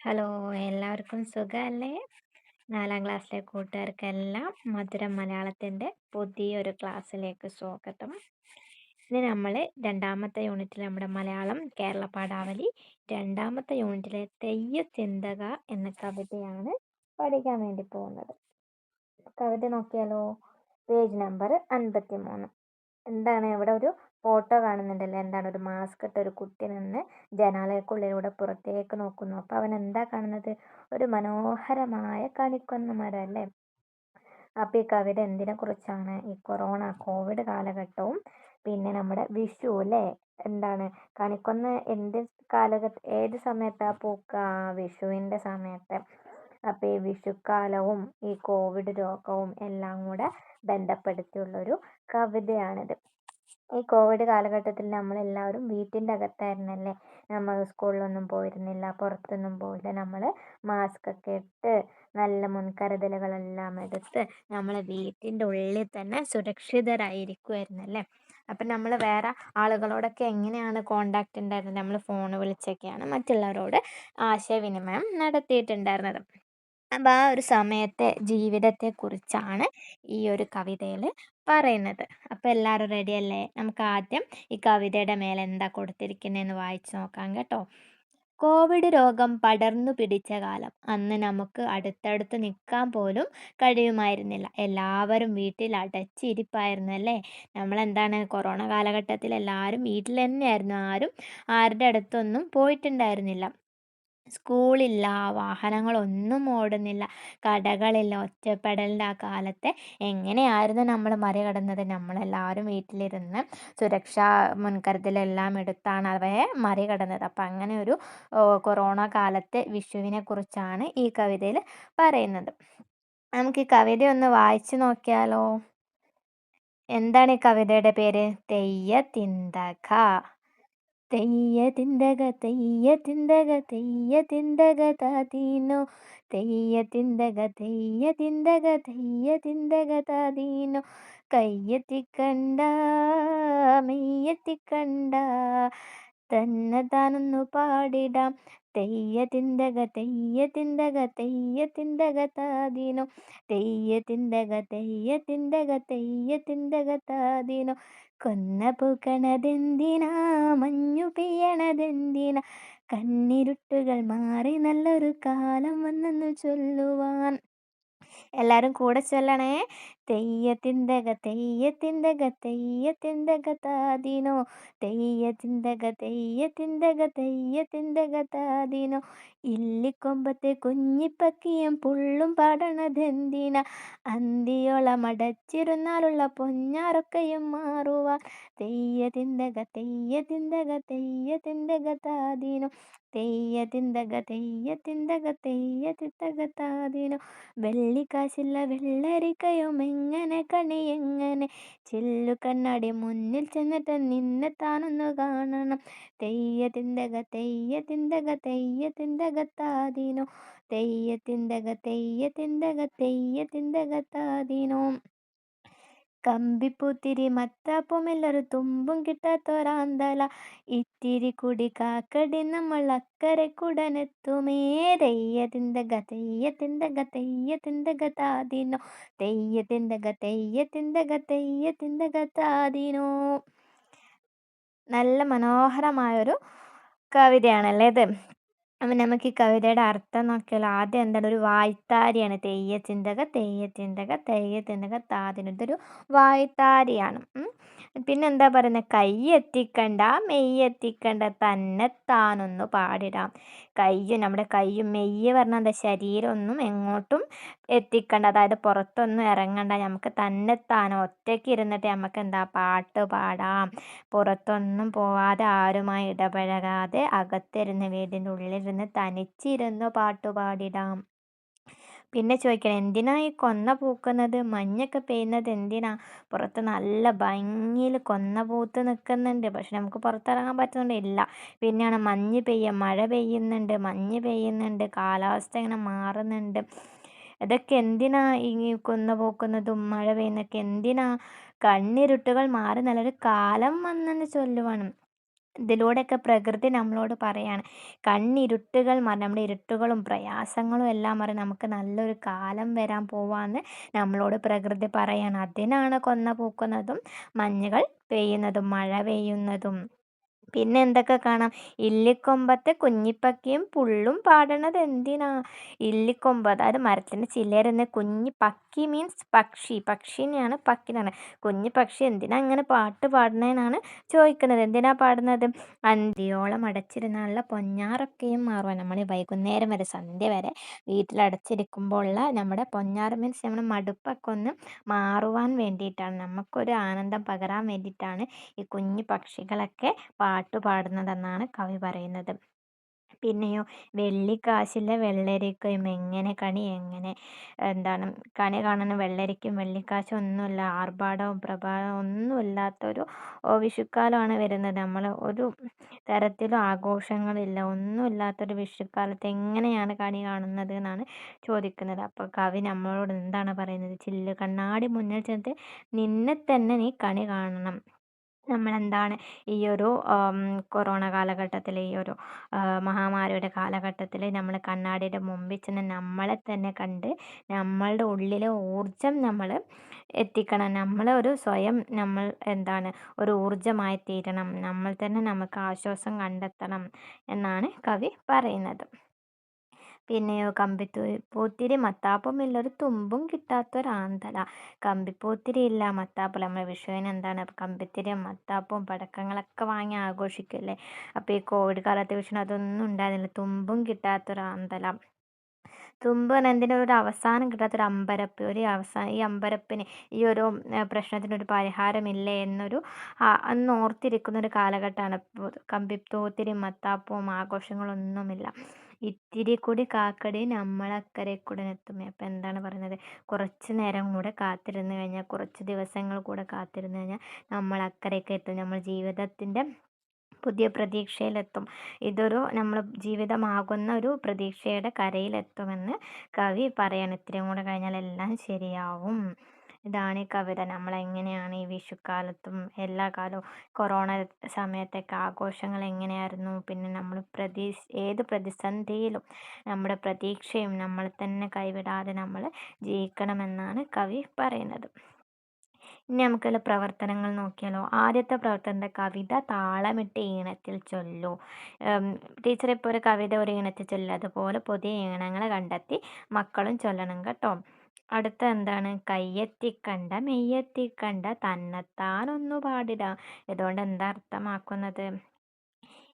Hello എല്ലാവർക്കും സുഖമല്ലേ നാലാം ക്ലാസ്സിലെ കൂട്ടുകാർക്കെല്ലാം മധുരം മലയാളത്തിന്റെ പുതിയൊരു ക്ലാസ്സിലേക്ക് സ്വാഗതം. ഇനി നമ്മൾ രണ്ടാമത്തെ യൂണിറ്റിൽ നമ്മുടെ മലയാളം കേരള പാഠാവലി രണ്ടാമത്തെ യൂണിറ്റിലെ തെയ്യ ചിന്തക എന്ന കവിതയാണ് പഠിക്കാൻ വേണ്ടി പോകുന്നത്. കവിത നോക്കിയാലോ? പേജ് നമ്പർ അൻപത്തി മൂന്ന് എന്താണ് ഇവിടെ ഒരു ഫോട്ടോ കാണുന്നുണ്ടല്ലോ. എന്താണ് ഒരു മാസ്ക് ഇട്ട ഒരു കുട്ടി നിന്ന് ജനാലയ്ക്കുള്ളിലൂടെ പുറത്തേക്ക് നോക്കുന്നു. അപ്പോൾ അവൻ എന്താ കാണുന്നത്? ഒരു മനോഹരമായ കണിക്കൊന്ന മരം അല്ലേ? അപ്പോൾ ഈ കവിത എന്തിനെ കുറിച്ചാണ് ഈ കൊറോണ കോവിഡ് കാലഘട്ടവും പിന്നെ നമ്മുടെ വിഷു അല്ലേ? എന്താണ്? കണിക്കൊന്ന എന്ത് കാലഘട്ട ഏത് സമയത്താ പൂക്ക? വിഷുവിന്റെ സമയത്ത്. അപ്പോൾ ഈ വിഷുക്കാലവും ഈ കോവിഡ് രോഗവും എല്ലാം കൂടെ ബന്ധപ്പെടുത്തിയുള്ളൊരു കവിതയാണിത്. ഈ കോവിഡ് കാലഘട്ടത്തിൽ നമ്മളെല്ലാവരും വീട്ടിന്റെ അകത്തായിരുന്നല്ലേ? നമ്മൾ സ്കൂളിലൊന്നും പോയിരുന്നില്ല പുറത്തൊന്നും പോയില്ല. നമ്മൾ മാസ്ക് ഒക്കെ ഇട്ട് നല്ല മുൻകരുതലുകളെല്ലാം എടുത്ത് നമ്മൾ വീട്ടിന്റെ ഉള്ളിൽ തന്നെ സുരക്ഷിതരായിരിക്കുമായിരുന്നല്ലേ അപ്പം നമ്മൾ വേറെ ആളുകളോടൊക്കെ എങ്ങനെയാണ് കോണ്ടാക്റ്റ് ഉണ്ടായിരുന്നത്? നമ്മൾ ഫോൺ വിളിച്ചൊക്കെയാണ് മറ്റുള്ളവരോട് ആശയവിനിമയം നടത്തിയിട്ടുണ്ടായിരുന്നത്. അപ്പം ആ ഒരു സമയത്തെ ജീവിതത്തെക്കുറിച്ചാണ് ഈ ഒരു കവിതയിൽ പറയുന്നത്. അപ്പോൾ എല്ലാവരും റെഡിയല്ലേ നമുക്ക് ആദ്യം ഈ കവിതയുടെ മേലെ എന്താ കൊടുത്തിരിക്കുന്നതെന്ന് വായിച്ചു നോക്കാം കേട്ടോ. കോവിഡ് രോഗം പടർന്നു പിടിച്ച കാലം. അന്ന് നമുക്ക് അടുത്തടുത്ത് നിൽക്കാൻ പോലും കഴിയുമായിരുന്നില്ല. എല്ലാവരും വീട്ടിൽ അടച്ചിരിപ്പായിരുന്നു അല്ലേ നമ്മളെന്താണ് കൊറോണ കാലഘട്ടത്തിൽ എല്ലാവരും വീട്ടിൽ തന്നെയായിരുന്നു. ആരും ആരുടെ അടുത്തൊന്നും പോയിട്ടുണ്ടായിരുന്നില്ല. സ്കൂളില്ല വാഹനങ്ങളൊന്നും ഓടുന്നില്ല കടകളില്ല ഒറ്റപ്പെടലിന്റെ ആ കാലത്തെ എങ്ങനെയായിരുന്നു നമ്മൾ മറികടന്നത്? നമ്മളെല്ലാവരും വീട്ടിലിരുന്ന് സുരക്ഷാ മുൻകരുതലെല്ലാം എടുത്താണ് അവയെ മറികടന്നത്. അപ്പം അങ്ങനെ ഒരു കൊറോണ കാലത്തെ വിഷുവിനെ കുറിച്ചാണ് ഈ കവിതയിൽ പറയുന്നത്. നമുക്ക് ഈ കവിത ഒന്ന് വായിച്ചു നോക്കിയാലോ? എന്താണ് ഈ കവിതയുടെ പേര്? തെയ്യ തിന്തക തെയ്യ തിന്തക തെയ്യ തിന്തക തെയ്യ തിന്തക താതീനോ. തെയ്യ തിന്തക തെയ്യ തിന്തക തെയ്യ തിന്തക താതീനോ. കയ്യെത്തിക്കണ്ട മെയ്യെത്തിക്കണ്ട തന്നെ താനൊന്നു പാടിടാം. തെയ്യ തിന്തക തെയ്യ തിന്തക തെയ്യ തിന്തക താദിനോ. തെയ്യ തിന്തക തെയ്യ തിന്തക തെയ്യ തിന്തക താദിനോ. കൊന്ന പൂക്കണതെന്തിനാ? മഞ്ഞു പെയ്യണതെന്തിനാ? കണ്ണിരുട്ടുകൾ മാറി നല്ലൊരു കാലം വന്നെന്നു ചൊല്ലുവാൻ. എല്ലാവരും കൂടെ ചൊല്ലണേ. തെയ്യത്തിന്തക തെയ്യത്തിന്തക തെയ്യത്തിന്തക താതിനോ. തെയ്യത്തിന്തക തെയ്യത്തിന്തക തെയ്യത്തിന്തക താതിനോ. ഇല്ലിക്കൊമ്പത്തെ കുഞ്ഞിപ്പക്കിയും പുള്ളും പാടണതെന്തിന അന്തിയോളമടച്ചിരുന്നാലുള്ള പൊഞ്ഞാറൊക്കെയും മാറുവാൻ. തെയ്യത്തിന്തക തെയ്യത്തിന്തക തെയ്യത്തിന്തക താതിനോ. തെയ്യത്തിന്തക തെയ്യത്തിന്തക തെയ്യത്തിന്തക താതിനോ. വെള്ളിക്കാശില്ല വെള്ളരിക്കയും എങ്ങനെ കണി എങ്ങനെ? ചെല്ലു കണ്ണാടി മുന്നിൽ ചെന്നിട്ട് നിന്നെ താനൊന്നു കാണണം. തെയ്യ തിന്തക തെയ്യ തിന്തക തെയ്യ തിന്തക താതിനോ? തെയ്യ തിന്തക തെയ്യ തിന്തക തെയ്യ തിന്തക താതിനോ? കമ്പിപ്പൂത്തിരി മത്താപ്പുമെല്ലൊരു തുമ്പും കിട്ടാത്തൊരാന്തല ഇത്തിരി കൂടി കാക്കടി നമ്മൾ അക്കരെ കുടനെത്തുമേ. തെയ്യ തിന്തക തെയ്യ തിന്തക തെയ്യ തിന്തക താതിനോ. തെയ്യ തിന്തക തെയ്യ തിന്തക തെയ്യ നല്ല മനോഹരമായൊരു കവിതയാണല്ലേ ഇത്. അപ്പം നമുക്ക് ഈ കവിതയുടെ അർത്ഥം നോക്കിയാൽ ആദ്യം എന്താണ്? ഒരു വായ്ത്താരിയാണ്. തെയ്യ ചിന്തക തെയ്യ ചിന്തക തെയ്യ ചിന്തക താതിന് ഇതൊരു വായ്ത്താരിയാണ് പിന്നെ എന്താ പറയുന്നത് കൈ എത്തിക്കണ്ട മെയ്യ് എത്തിക്കണ്ട തന്നെത്താനൊന്ന് പാടിടാം. കയ്യും നമ്മുടെ കയ്യും മെയ്യ് പറഞ്ഞാൽ എന്താ? ശരീരമൊന്നും എങ്ങോട്ടും എത്തിക്കണ്ട. അതായത് പുറത്തൊന്നും ഇറങ്ങണ്ട. നമുക്ക് തന്നെ താൻ ഒറ്റയ്ക്ക് ഇരുന്നിട്ട് നമുക്ക് എന്താ പാട്ട് പാടാം. പുറത്തൊന്നും പോവാതെ ആരുമായി ഇടപഴകാതെ അകത്തിരുന്ന് വീടിന്റെ ഉള്ളിലിരുന്ന് തനിച്ചിരുന്ന് പാട്ട് പാടിടാം. പിന്നെ ചോദിക്കണം എന്തിനാ ഈ കൊന്ന പൂക്കുന്നത്? മഞ്ഞൊക്കെ പെയ്യുന്നത് എന്തിനാ? പുറത്ത് നല്ല ഭംഗിയിൽ കൊന്ന പൂത്ത് നിൽക്കുന്നുണ്ട് പക്ഷെ നമുക്ക് പുറത്തിറങ്ങാൻ പറ്റുന്നുണ്ട് ഇല്ല. പിന്നെയാണ് മഞ്ഞ് പെയ്യുക മഴ പെയ്യുന്നുണ്ട് മഞ്ഞ് പെയ്യുന്നുണ്ട് കാലാവസ്ഥ ഇങ്ങനെ മാറുന്നുണ്ട്. ഇതൊക്കെ എന്തിനാ ഈ കൊന്ന പൂക്കുന്നതും മഴ പെയ്യുന്നതൊക്കെ? എന്തിനാ കണ്ണിരുട്ടുകൾ മാറി നല്ലൊരു കാലം വന്നെന്ന് ചൊല്ലുവാണ്. ഇതിലൂടെയൊക്കെ പ്രകൃതി നമ്മളോട് പറയാണ്. കണ്ണിരുട്ടുകൾ മറി നമ്മുടെ ഇരുട്ടുകളും പ്രയാസങ്ങളും എല്ലാം മറി നമുക്ക് നല്ലൊരു കാലം വരാൻ പോവാന്ന് നമ്മളോട് പ്രകൃതി പറയാണ്. അതിനാണ് കൊന്ന പൂക്കുന്നതും മഞ്ഞുകൾ പെയ്യുന്നതും മഴ പെയ്യുന്നതും പിന്നെ എന്തൊക്കെ കാണാം? ഇല്ലിക്കൊമ്പത്തെ കുഞ്ഞിപ്പക്കിയും പുള്ളും പാടണത് എന്തിനാ? ഇല്ലിക്കൊമ്പ് അതായത് മരത്തിന്റെ ചില്ലയിരുന്ന് കുഞ്ഞി പക്കി മീൻസ് പക്ഷി. പക്ഷിനെയാണ് പക്കി എന്ന് പറയുന്നത്. കുഞ്ഞി പക്ഷി എന്തിനാ അങ്ങനെ പാട്ട് പാടുന്നതിനാണ് ചോദിക്കുന്നത്. എന്തിനാ പാടുന്നത്? അന്തിയോളം അടച്ചിരുന്നുള്ള പൊന്നാറൊക്കെയും മാറുവാൻ നമ്മൾ വൈകുന്നേരം വരെ സന്ധ്യ വരെ വീട്ടിലടച്ചിരിക്കുമ്പോൾ ഉള്ള നമ്മുടെ പൊന്നാറ് മീൻസ് നമ്മുടെ മടുപ്പൊക്കെ ഒന്ന് മാറുവാൻ വേണ്ടിയിട്ടാണ്. നമുക്കൊരു ആനന്ദം പകരാൻ വേണ്ടിയിട്ടാണ് ഈ കുഞ്ഞു പക്ഷികളൊക്കെ പാട്ട് പാടുന്നതെന്നാണ് കവി പറയുന്നത്. പിന്നെയോ വെള്ളിക്കാശിലെ വെള്ളരിക്കയും എങ്ങനെ കണി എങ്ങനെ? എന്താണ്? കണി കാണുന്ന വെള്ളരിക്കും വെള്ളിക്കാശും ഒന്നുമില്ല ആർഭാടവും പ്രഭാതവും ഒന്നുമില്ലാത്തൊരു വിഷുക്കാലമാണ് വരുന്നത്. നമ്മൾ ഒരു തരത്തിലും ആഘോഷങ്ങളില്ല ഒന്നുമില്ലാത്തൊരു വിഷുക്കാലത്ത് എങ്ങനെയാണ് കണി കാണുന്നത് എന്നാണ് ചോദിക്കുന്നത്. അപ്പോൾ കവി നമ്മളോട് എന്താണ് പറയുന്നത്? ചില്ല് കണ്ണാടി മുന്നിൽ ചെന്നിട്ട് നിന്നെ തന്നെ നീ കണി കാണണം. നമ്മളെന്താണ് ഈ ഒരു കൊറോണ കാലഘട്ടത്തിൽ ഈ ഒരു മഹാമാരിയുടെ കാലഘട്ടത്തിൽ നമ്മൾ കണ്ണാടിയുടെ മുമ്പിൽ ചെന്ന് നമ്മളെ തന്നെ കണ്ട് നമ്മളുടെ ഉള്ളിലെ ഊർജം നമ്മൾ എത്തിക്കണം. നമ്മൾ ഒരു സ്വയം നമ്മൾ എന്താണ് ഒരു ഊർജമായി തീരണം. നമ്മൾ തന്നെ നമുക്ക് ആശ്വാസം കണ്ടെത്തണം എന്നാണ് കവി പറയുന്നത്. പിന്നെയോ കമ്പിത്തൂ പൂത്തിരി മത്താപ്പുമില്ലൊരു തുമ്പും കിട്ടാത്തൊരാന്തല. കമ്പിപ്പൂത്തിരി ഇല്ല മത്താപ്പില്ല നമ്മൾ വിഷുവിന് എന്താണ്? കമ്പിത്തിരിയും മത്താപ്പും പടക്കങ്ങളൊക്കെ വാങ്ങി ആഘോഷിക്കുമല്ലേ അപ്പോൾ ഈ കോവിഡ് കാലത്ത് വിഷുവിന് അതൊന്നും ഉണ്ടായിരുന്നില്ല. തുമ്പും കിട്ടാത്തൊരാന്തല. തുമ്പ് എന്തിനും? ഒരു അവസാനം കിട്ടാത്തൊരു അമ്പരപ്പ്. ഒരു അവസാനം ഈ അമ്പരപ്പിന് ഈ ഒരു പ്രശ്നത്തിനൊരു പരിഹാരമില്ലേ എന്നൊരു അന്ന് ഓർത്തിരിക്കുന്ന ഒരു കാലഘട്ടമാണ്. കമ്പിത്തൂത്തിരി മത്താപ്പവും ആഘോഷങ്ങളൊന്നുമില്ല. ഇത്തിരി കൂടി കാക്കടി നമ്മളക്കരെ കൂടെ എത്തും അപ്പം എന്താണ് പറയുന്നത്? കുറച്ച് നേരം കൂടെ കാത്തിരുന്ന് കഴിഞ്ഞാൽ കുറച്ച് ദിവസങ്ങൾ കൂടെ കാത്തിരുന്ന് കഴിഞ്ഞാൽ നമ്മളക്കരയ്ക്ക് എത്തും. നമ്മൾ ജീവിതത്തിന്റെ പുതിയ പ്രതീക്ഷയിലെത്തും. ഇതൊരു നമ്മൾ ജീവിതമാകുന്ന ഒരു പ്രതീക്ഷയുടെ കരയിലെത്തുമെന്ന് കവി പറയാണ്. ഇത്രയും കൂടെ കഴിഞ്ഞാൽ എല്ലാം ശരിയാവും. ഇതാണ് കവിത. നമ്മളെങ്ങനെയാണ് ഈ വിഷുക്കാലത്തും എല്ലാ കാലവും കൊറോണ സമയത്തൊക്കെ ആഘോഷങ്ങൾ എങ്ങനെയായിരുന്നു? പിന്നെ നമ്മൾ പ്രതി ഏത് പ്രതിസന്ധിയിലും നമ്മുടെ പ്രതീക്ഷയും നമ്മൾ തന്നെ കൈവിടാതെ നമ്മൾ ജയിക്കണമെന്നാണ് കവി പറയുന്നത്. ഇനി നമുക്കുള്ള പ്രവർത്തനങ്ങൾ നോക്കിയാലോ? ആദ്യത്തെ പ്രവർത്തനത്തെ കവിത താളമിട്ട് ഈണത്തിൽ ചൊല്ലു. ടീച്ചർ ഇപ്പോൾ ഒരു കവിത ഒരു ഈണത്തിൽ ചൊല്ലുക അതുപോലെ പുതിയ ഈണങ്ങൾ കണ്ടെത്തി മക്കളും ചൊല്ലണം കേട്ടോ. അടുത്ത എന്താണ് കയ്യെത്തിക്കണ്ട മെയ്യെത്തിക്കണ്ട തന്നെത്താനൊന്നു പാടിട ഇതുകൊണ്ട് എന്താ അർത്ഥമാക്കുന്നത്?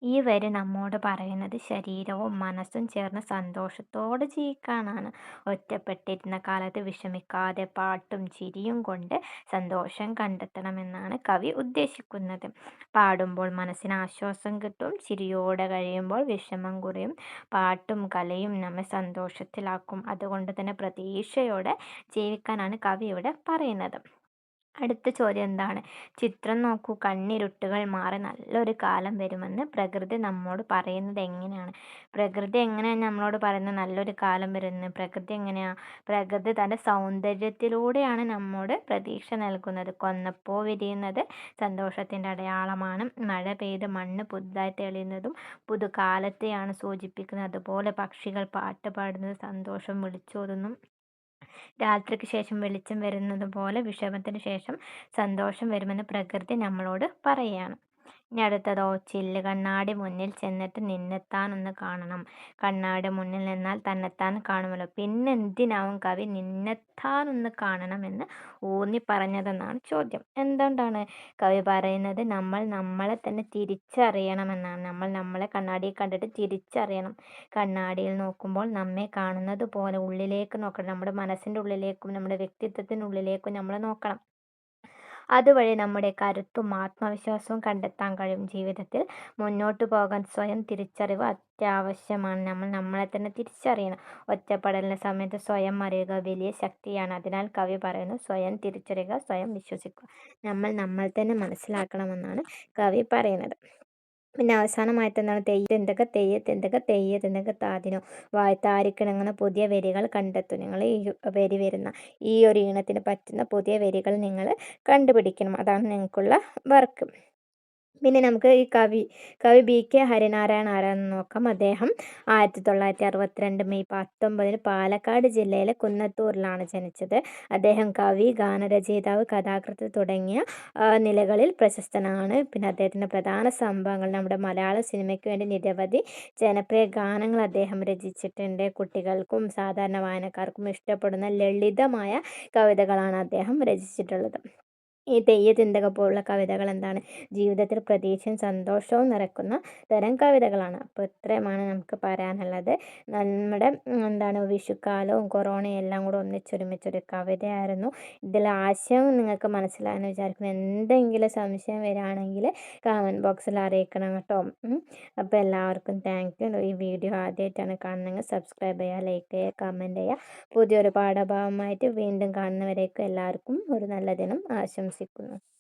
ഈ വരി നമ്മോട് പറയുന്നത് ശരീരവും മനസ്സും ചേർന്ന് സന്തോഷത്തോടെ ജീവിക്കാനാണ്. ഒറ്റപ്പെട്ടിരുന്ന കാലത്ത് വിഷമിക്കാതെ പാട്ടും ചിരിയും കൊണ്ട് സന്തോഷം കണ്ടെത്തണമെന്നാണ് കവി ഉദ്ദേശിക്കുന്നത്. പാടുമ്പോൾ മനസ്സിന് ആശ്വാസം കിട്ടും ചിരിയോടെ കഴിയുമ്പോൾ വിഷമം കുറയും പാട്ടും കലയും നമ്മെ സന്തോഷത്തിലാക്കും. അതുകൊണ്ട് തന്നെ പ്രതീക്ഷയോടെ ജീവിക്കാനാണ് കവി ഇവിടെ പറയുന്നത്. അടുത്ത ചോദ്യം എന്താണ്? ചിത്രം നോക്കൂ കണ്ണിരുട്ടുകൾ മാറി നല്ലൊരു കാലം വരുമെന്ന് പ്രകൃതി നമ്മോട് പറയുന്നത് എങ്ങനെയാണ്? പ്രകൃതി എങ്ങനെയാണ് നമ്മളോട് പറയുന്നത് നല്ലൊരു കാലം വരുന്നത്? പ്രകൃതി എങ്ങനെയാണ് പ്രകൃതി തന്റെ സൗന്ദര്യത്തിലൂടെയാണ് നമ്മോട് പ്രതീക്ഷ നൽകുന്നത്. കൊന്നപ്പോ വിരിയുന്നത് സന്തോഷത്തിന്റെ അടയാളമാണ്. മഴ പെയ്ത് മണ്ണ് പുതുതായി തെളിയുന്നതും പുതുകാലത്തെയാണ് സൂചിപ്പിക്കുന്നത്. അതുപോലെ പക്ഷികൾ പാട്ട് പാടുന്നത് സന്തോഷം വിളിച്ചോതുന്നു. രാത്രിക്ക് ശേഷം വെളിച്ചം വരുന്നത് പോലെ വിഷമത്തിന് ശേഷം സന്തോഷം വരുമെന്ന് പ്രകൃതി നമ്മളോട് പറയുകയാണ് ഇനി അടുത്തതോ? ചില്ല് കണ്ണാടി മുന്നിൽ ചെന്നിട്ട് നിന്നെത്താൻ ഒന്ന് കാണണം. കണ്ണാടി മുന്നിൽ നിന്നാൽ തന്നെത്താൻ കാണുമല്ലോ. പിന്നെ എന്തിനാവും കവി നിന്നെത്താൻ ഒന്ന് കാണണം എന്ന് ഊന്നി പറഞ്ഞതെന്നാണ് ചോദ്യം. എന്തുകൊണ്ടാണ് കവി പറയുന്നത്? നമ്മൾ നമ്മളെ തന്നെ തിരിച്ചറിയണമെന്നാണ്. നമ്മൾ നമ്മളെ കണ്ണാടിയിൽ കണ്ടിട്ട് തിരിച്ചറിയണം. കണ്ണാടിയിൽ നോക്കുമ്പോൾ നമ്മെ കാണുന്നത് പോലെ ഉള്ളിലേക്ക് നോക്കണം. നമ്മുടെ മനസ്സിന്റെ ഉള്ളിലേക്കും നമ്മുടെ വ്യക്തിത്വത്തിനുള്ളിലേക്കും നമ്മൾ നോക്കണം. അതുവഴി നമ്മുടെ കരുത്തും ആത്മവിശ്വാസവും കണ്ടെത്താൻ കഴിയും. ജീവിതത്തിൽ മുന്നോട്ട് പോകാൻ സ്വയം തിരിച്ചറിവ് അത്യാവശ്യമാണ്. നമ്മൾ നമ്മളെ തന്നെ തിരിച്ചറിയണം. ഒറ്റപ്പെടലിന്റെ സമയത്ത് സ്വയം അറിയുക വലിയ ശക്തിയാണ്. അതിനാൽ കവി പറയുന്നു സ്വയം തിരിച്ചറിയുക സ്വയം വിശ്വസിക്കുക. നമ്മൾ നമ്മൾ തന്നെ മനസ്സിലാക്കണമെന്നാണ് കവി പറയുന്നത്. പിന്നെ അവസാനമായിട്ട് എന്താണ്? തെയ്യത്ത് എന്തൊക്കെ തെയ്യത്ത് എന്തൊക്കെ തെയ്യത്ത് എന്തൊക്കെ താതിനോ വായ്ത്താരിക്കിണങ്ങുന്ന പുതിയ വരികൾ കണ്ടെത്തും. നിങ്ങൾ ഈ വരി വരുന്ന ഈ ഒരു ഈണത്തിന് പറ്റുന്ന പുതിയ വരികൾ നിങ്ങൾ കണ്ടുപിടിക്കണം. അതാണ് നിങ്ങൾക്കുള്ള വർക്ക്. പിന്നെ നമുക്ക് ഈ കവി കവി ബി കെ ഹരിനാരായണ ആരാന്ന് നോക്കാം. അദ്ദേഹം ആയിരത്തി തൊള്ളായിരത്തി അറുപത്തിരണ്ട് മെയ് പത്തൊമ്പതിന് പാലക്കാട് ജില്ലയിലെ കുന്നത്തൂരിലാണ് ജനിച്ചത്. അദ്ദേഹം കവി ഗാനരചയിതാവ് കഥാകൃത്ത് തുടങ്ങിയ നിലകളിൽ പ്രശസ്തനാണ്. പിന്നെ അദ്ദേഹത്തിന്റെ പ്രധാന സംഭവങ്ങൾ നമ്മുടെ മലയാള സിനിമയ്ക്ക് വേണ്ടി നിരവധി ജനപ്രിയ ഗാനങ്ങൾ അദ്ദേഹം രചിച്ചിട്ടുണ്ട്. കുട്ടികൾക്കും സാധാരണ വായനക്കാർക്കും ഇഷ്ടപ്പെടുന്ന ലളിതമായ കവിതകളാണ് അദ്ദേഹം രചിച്ചിട്ടുള്ളത്. ഈ തെയ്യത്തിന്തക പോലുള്ള കവിതകൾ എന്താണ്? ജീവിതത്തിൽ പ്രതീക്ഷയും സന്തോഷവും നിറക്കുന്ന തരം കവിതകളാണ്. അപ്പോൾ ഇത്രയുമാണ് നമുക്ക് പറയാനുള്ളത്. നമ്മുടെ എന്താണ് വിഷുക്കാലവും കൊറോണയും എല്ലാം കൂടെ ഒന്നിച്ചൊരുമിച്ചൊരു കവിതയായിരുന്നു. ഇതിൽ ആശയം നിങ്ങൾക്ക് മനസ്സിലായെന്ന് വിചാരിക്കുന്നു. എന്തെങ്കിലും സംശയം വരികയാണെങ്കിൽ കമന്റ് ബോക്സിൽ അറിയിക്കണം കേട്ടോ. അപ്പോൾ എല്ലാവർക്കും താങ്ക് യു ഈ വീഡിയോ ആദ്യമായിട്ടാണ് കാണുന്നതെങ്കിൽ സബ്സ്ക്രൈബ് ചെയ്യുക ലൈക്ക് ചെയ്യുക കമന്റ് ചെയ്യുക. പുതിയൊരു പാഠഭാഗമായിട്ട് വീണ്ടും കാണുന്നവരേക്കും എല്ലാവർക്കും ഒരു നല്ല ദിനം versículo. Pues,